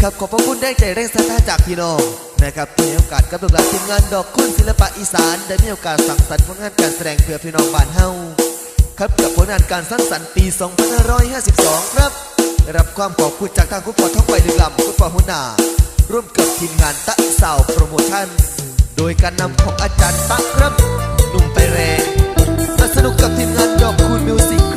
ครับขอบพระคุณได้ใจแรงสัทธาจากพี่น้องนะครับที่ให้โอกาสกับดวงาวทีมงานดอกคุณศิลปะอีสานได้มีโอกาสสั่งสรรค์ผลงานการแสดงเพื่อพี่น้องบ้านเฮาครับกับผลงานการสร้างสรรค์ปี 2552 ครับรับความขอบคุณจากทางคุณปอท้องไปดึงลำคุณปอหัวหน้าร่วมกับทีมงานตะสาวโปรโมชั่น โดยการนำของอาจารย์ตะครับหนุ่มไปแรงมาสนุกกับทีมงานดอกคุณมิวสิก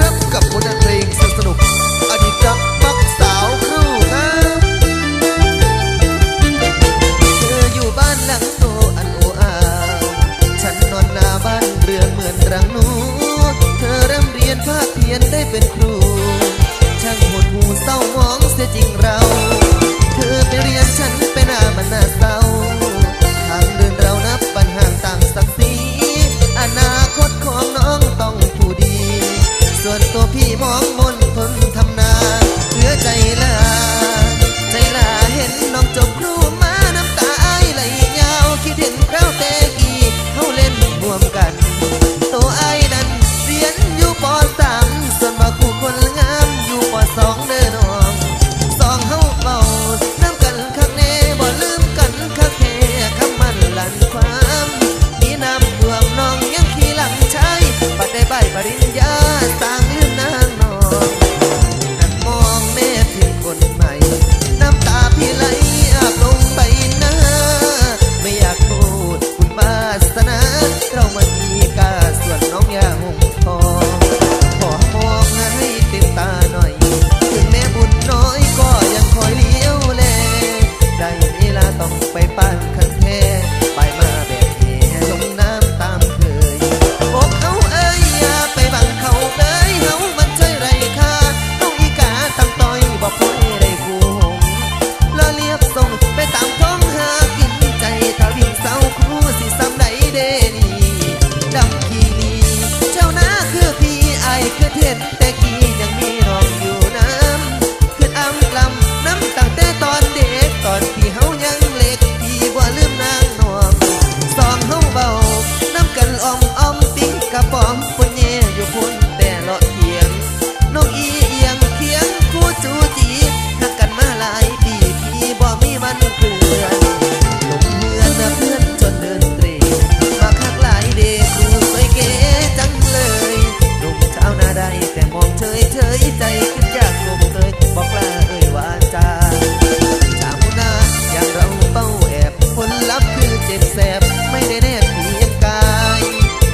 เจ็บแสบไม่ได้แนบเพียงกาย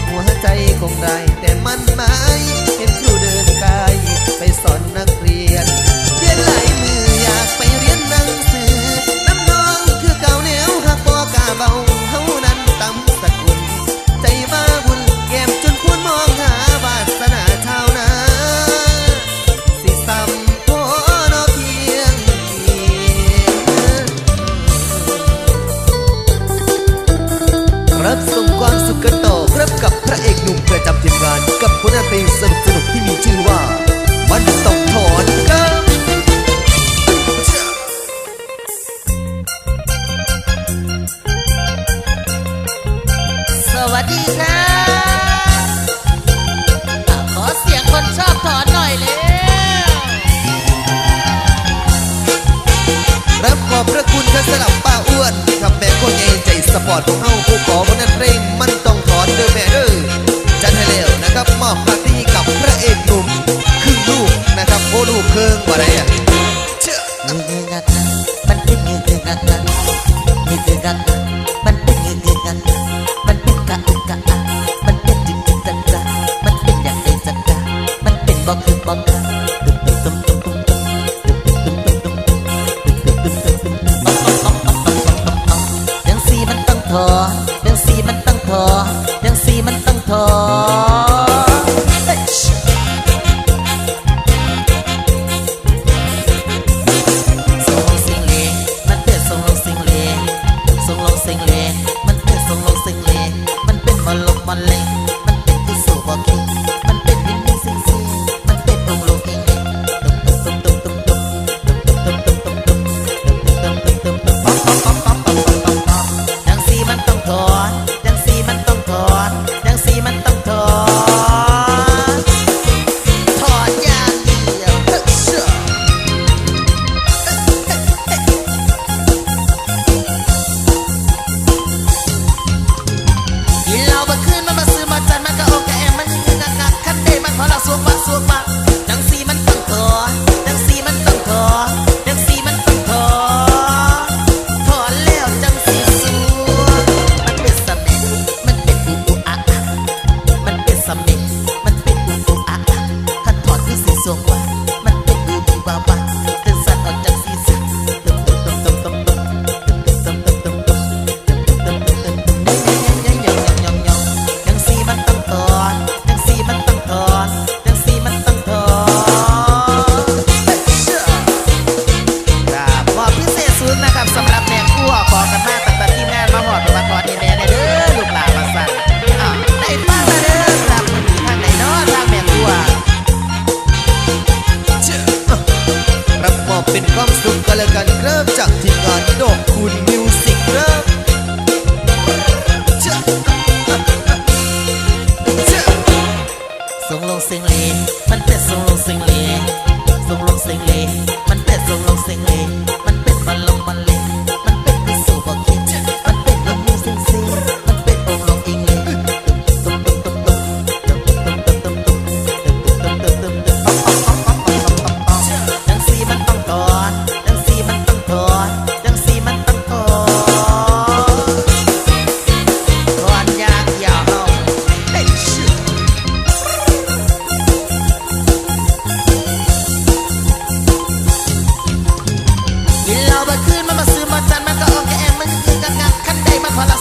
หัวใจคงได้แต่มันมา พอร์ตพเฮาผู้ขอบนนั้นเพลงมันต้องถอนเดอแม่เด้อจัดให้เร็วนะครับมอบปาร์ตี้กับพระเอกหนุ่มครึ่งลูกนะครับโอ้ลูกเคิงว่าไรอะเชื่อมันเป็นงานมันเป็นงานมันเป็นงานมันเป็นงานงันมันเป็นกะอึกะอะมันเป็นจิงจริงจังจ้ามันเป็นอย่างไรจังจ้ามันเป็นบอกคือบอก แกันครับจากทีมงานโดกคุณ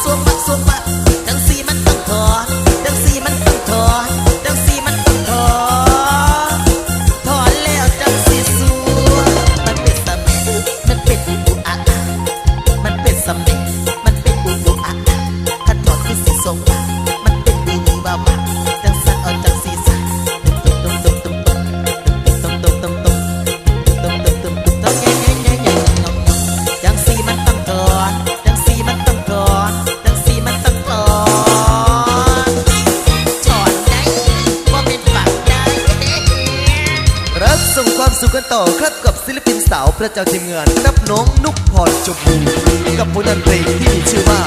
sopa, sopa. ต่อครับกับศิลปินสาวพระเจ้าทีมงานนับน้องนุกพรจมูกับผลงานเพลงที่มีชื่อว่า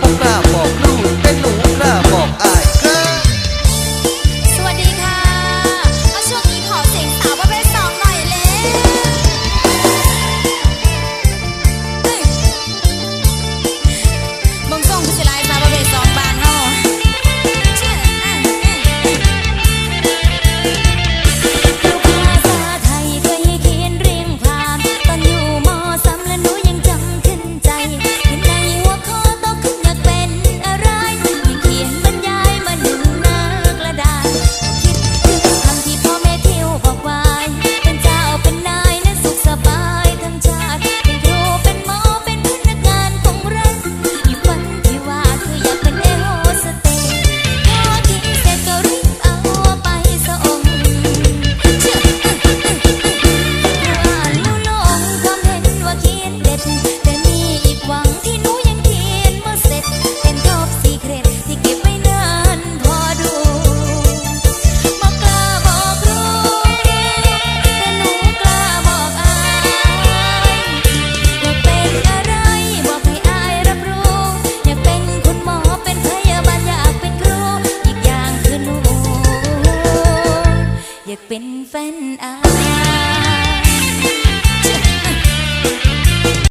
ปกล้าบอกลูกเป็นหนูกล้าบอกอาย